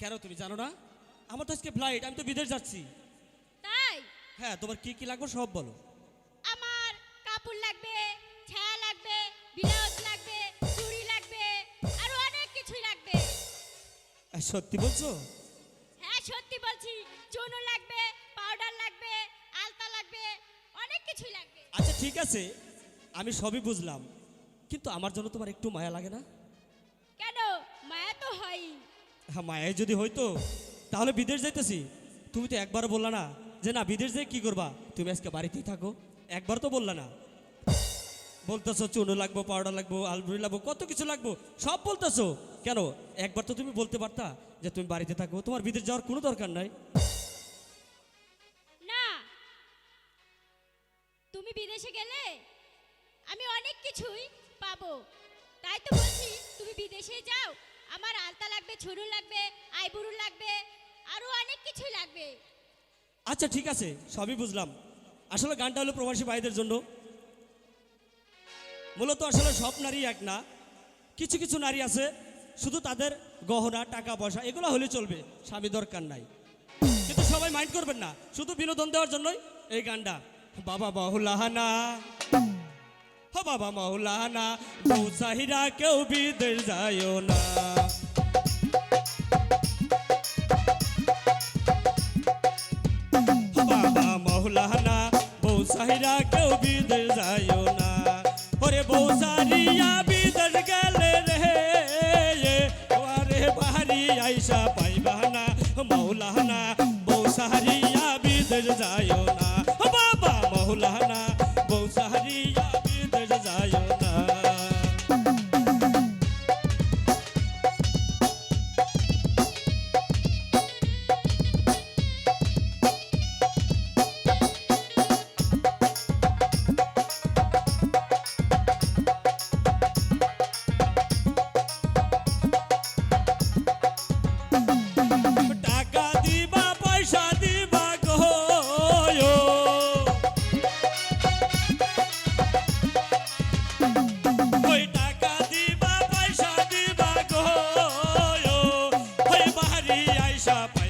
কেন তুমি জানো না? আমার তো আজকে ফ্লাইট আমি তো বিদেশ যাচ্ছি। তাই? হ্যাঁ তোমার কি কি লাগবে সব বলো। আমার কাপড় লাগবে ছায়া লাগবে ব্লাউজ লাগবে চুড়ি লাগবে আরও অনেক কিছুই লাগবে। সত্যি বলছো? হ্যাঁ সত্যি বলছি। চুনো লাগবে পাউডার লাগবে আলতা লাগবে অনেক কিছুই লাগবে। আচ্ছা ঠিক আছে। আমি সবই বুঝলাম। কিন্তু আমার জন্য তোমার একটু মায়া লাগে না? হ্যাঁ মায়াই যদি হইতো, তাহলে বিদেশ যাইতেছি। তুমি তো একবারও বললা না যে, না, বিদেশ যেয়ে কি করবা? তুমি আজকে বাড়িতেই থাকো। একবার তো বললা না। বলতেছো, চুনো লাগবো, পাউডার লাগবো আলবুড়ি লাগবো, কত কিছু লাগবো, সব বলতেছো। কেন? একবার তো তুমি বলতে পারতা যে, তুমি বাড়িতে থাকো, তোমার বিদেশ যাওয়ার কোনো দরকার নাই। না। তুমি বিদেশে গেলে আমি অনেক কিছুই পাবো। তাই তো বলছি, তুমি বিদেশে যাও। আমার আলতা লাগবে, ছুরু লাগবে, আইবুড়ু লাগবে, আরও অনেক কিছুই লাগবে। আচ্ছা ঠিক আছে, সবই বুঝলাম। আসলে গানটা হলো প্রবাসী ভাইদের জন্য। মূলত আসলে সব নারী এক না, কিছু কিছু নারী আছে, শুধু তাদের গহনা, টাকা পয়সা, এগুলো হলে চলবে, স্বামী দরকার নাই। কিন্তু সবাই মাইন্ড করবেন না, শুধু বিনোদন দেওয়ার জন্যই এই গানটা। বাবা বাহুলাহানা। হো বাবা মাহুলাহানা বউ সাহিরা কেউ বিদেশ যায় না। বাবা মৌলানা কেউ বিদেশ যায় না। ওরে বউ সারিয়া বিদেশ গেলে রে বাহারি আইসা মৌলানা, বউ বাহারি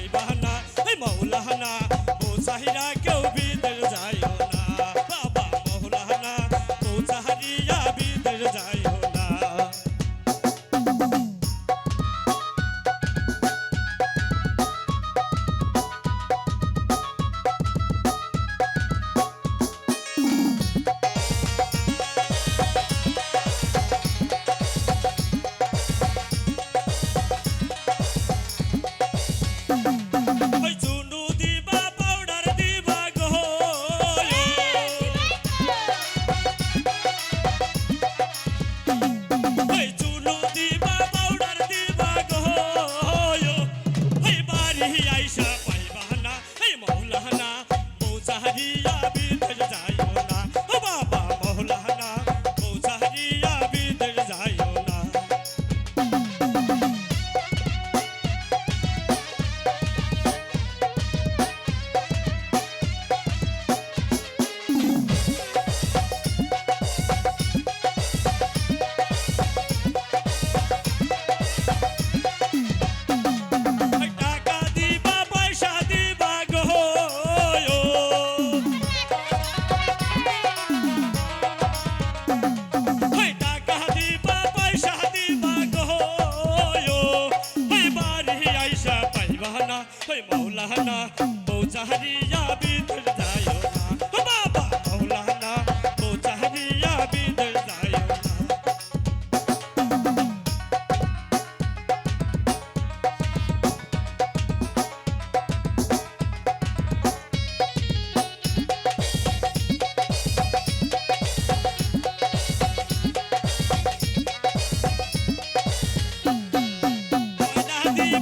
ওই মৌলানা বৌজাহারিয়া বিদর যায়ও না। ও বাবা মৌলানা বৌজাহারিয়া বিদর যায়ও না।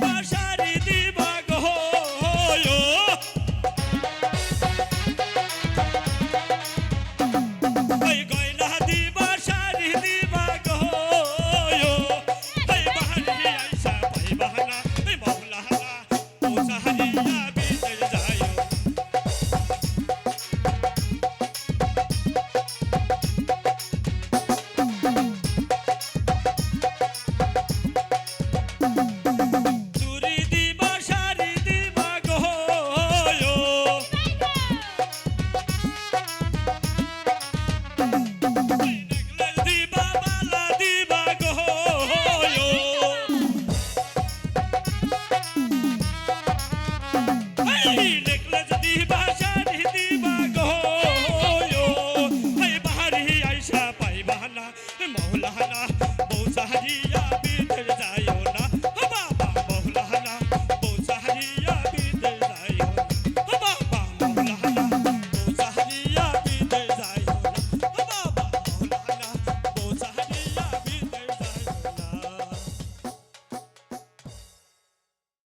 Marcha सारी बहला मौलाना बहुत सारी या पीतर जा